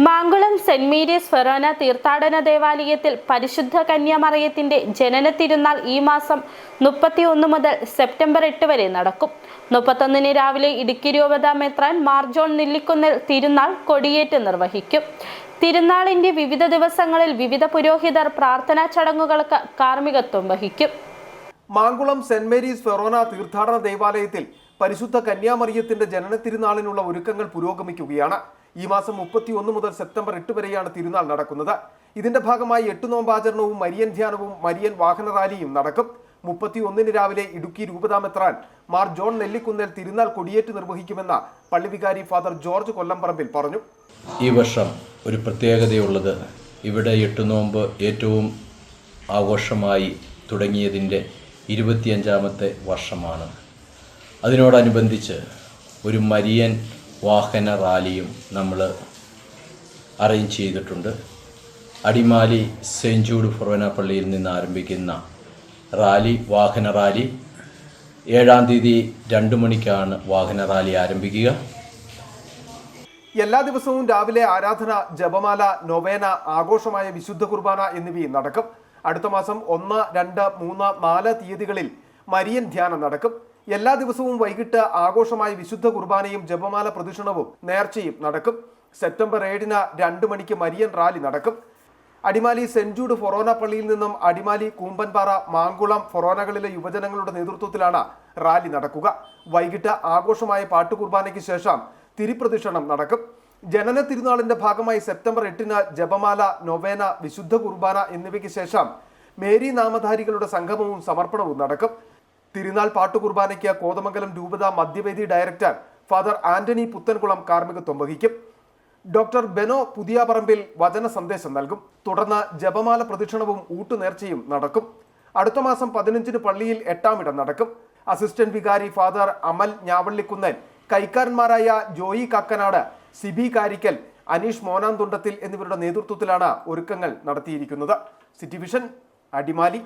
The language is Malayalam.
മാങ്കുളം സെന്റ് മേരീസ് ഫെറോന തീർത്ഥാടന ദേവാലയത്തിൽ പരിശുദ്ധ കന്യാമറിയത്തിന്റെ ജനന തിരുനാൾ ഈ മാസം മുപ്പത്തിയൊന്ന് മുതൽ സെപ്റ്റംബർ എട്ട് വരെ നടക്കും. മുപ്പത്തൊന്നിന് രാവിലെ ഇടുക്കി രൂപത മാർജോൺ നെല്ലിക്കുന്നിൽ തിരുനാൾ കൊടിയേറ്റ് നിർവഹിക്കും. തിരുനാളിന്റെ വിവിധ ദിവസങ്ങളിൽ വിവിധ പുരോഹിതർ പ്രാർത്ഥനാ ചടങ്ങുകൾക്ക് കാർമ്മികത്വം വഹിക്കും. മാങ്കുളം സെന്റ് മേരീസ് ഫെറോന തീർത്ഥാടന ദേവാലയത്തിൽ പരിശുദ്ധ കന്യാമറിയത്തിന്റെ ജനന തിരുനാളിനുള്ള ഒരുക്കങ്ങൾ പുരോഗമിക്കുകയാണ്. ഈ മാസം മുപ്പത്തിയൊന്ന് മുതൽ സെപ്റ്റംബർ എട്ട് വരെയാണ് തിരുനാൾ നടക്കുന്നത്. ഇതിന്റെ ഭാഗമായി എട്ട് നോമ്പാചരണവും മരിയൻ ധ്യാനവും മരിയൻ വാഹന റാലിയും നടക്കും. മുപ്പത്തിയൊന്നിന് രാവിലെ ഇടുക്കി രൂപതാമെത്രാൻ മാർ ജോൺ നെല്ലിക്കുന്നേൽ തിരുനാൾ കൊടിയേറ്റ് നിർവഹിക്കുമെന്ന് പള്ളിവികാരി ഫാദർ ജോർജ് കൊല്ലംപറമ്പിൽ പറഞ്ഞു. ഈ വർഷം ഒരു പ്രത്യേകതയുള്ളത് ഇവിടെ എട്ട് നോമ്പ് ഏറ്റവും ആഘോഷമായി തുടങ്ങിയതിന്റെ ഇരുപത്തിയഞ്ചാമത്തെ വർഷമാണ്. അതിനോടനുബന്ധിച്ച് ഒരു മരിയൻ വാഹന റാലിയും നമ്മൾ അറേഞ്ച് ചെയ്തിട്ടുണ്ട്. അടിമാലി സെയിന്റ് ജൂഡ് ഫൊറോന പള്ളിയിൽ നിന്ന് ആരംഭിക്കുന്ന റാലി വാഹന റാലി. ഏഴാം തീയതി രണ്ട് മണിക്കാണ് വാഹന റാലി ആരംഭിക്കുക. എല്ലാ ദിവസവും രാവിലെ ആരാധന ജപമാല നൊവേന ആഘോഷമായ വിശുദ്ധ കുർബാന എന്നിവയും നടക്കും. അടുത്ത മാസം ഒന്ന് രണ്ട് മൂന്ന് നാല് തീയതികളിൽ മരിയൻ ധ്യാനം നടക്കും. എല്ലാ ദിവസവും വൈകിട്ട് ആഘോഷമായ വിശുദ്ധ കുർബാനയും ജപമാല പ്രദക്ഷിണവും നേർച്ചയും നടക്കും. സെപ്റ്റംബർ ഏഴിന് രണ്ട് മണിക്ക് മരിയൻ റാലി നടക്കും. അടിമാലി സെന്റ് ജൂഡ് ഫൊറോന പള്ളിയിൽ നിന്നും അടിമാലി കൂമ്പൻപാറ മാങ്കുളം ഫൊറോനകളിലെ യുവജനങ്ങളുടെ നേതൃത്വത്തിലാണ് റാലി നടക്കുക. വൈകിട്ട് ആഘോഷമായ പാട്ടു കുർബാനയ്ക്ക് ശേഷം തിരിപ്രദക്ഷിണം നടക്കും. ജനന തിരുനാളിന്റെ ഭാഗമായി സെപ്റ്റംബർ എട്ടിന് ജപമാല നൊവേന വിശുദ്ധ കുർബാന എന്നിവയ്ക്ക് ശേഷം മേരി നാമധാരികളുടെ സംഗമവും സമർപ്പണവും നടക്കും. തിരുനാൾ പാട്ടുകുർബാനയ്ക്ക് കോതമംഗലം രൂപത മധ്യവേദി ഡയറക്ടർ ഫാദർ ആന്റണി പുത്തൻകുളം കാർമ്മികത്വം വഹിക്കും. ഡോക്ടർ ബെനോ പുതിയാപറമ്പിൽ വചന സന്ദേശം നൽകും. തുടർന്ന് ജപമാല പ്രദക്ഷിണവും ഊട്ടുനേർച്ചയും നടക്കും. അടുത്ത മാസം പതിനഞ്ചിന് പള്ളിയിൽ എട്ടാം എട്ടാമിടം നടക്കും. അസിസ്റ്റന്റ് വികാരി ഫാദർ അമൽ ഞാവള്ളിക്കുന്നൻ കൈക്കാരന്മാരായ ജോയി കാക്കനാട് സിബി കാരിക്കൽ അനീഷ് മോനാന്തുണ്ടത്തിൽ എന്നിവരുടെ നേതൃത്വത്തിലാണ് ഒരുക്കങ്ങൾ നടത്തിയിരിക്കുന്നത്. City vision Adimali.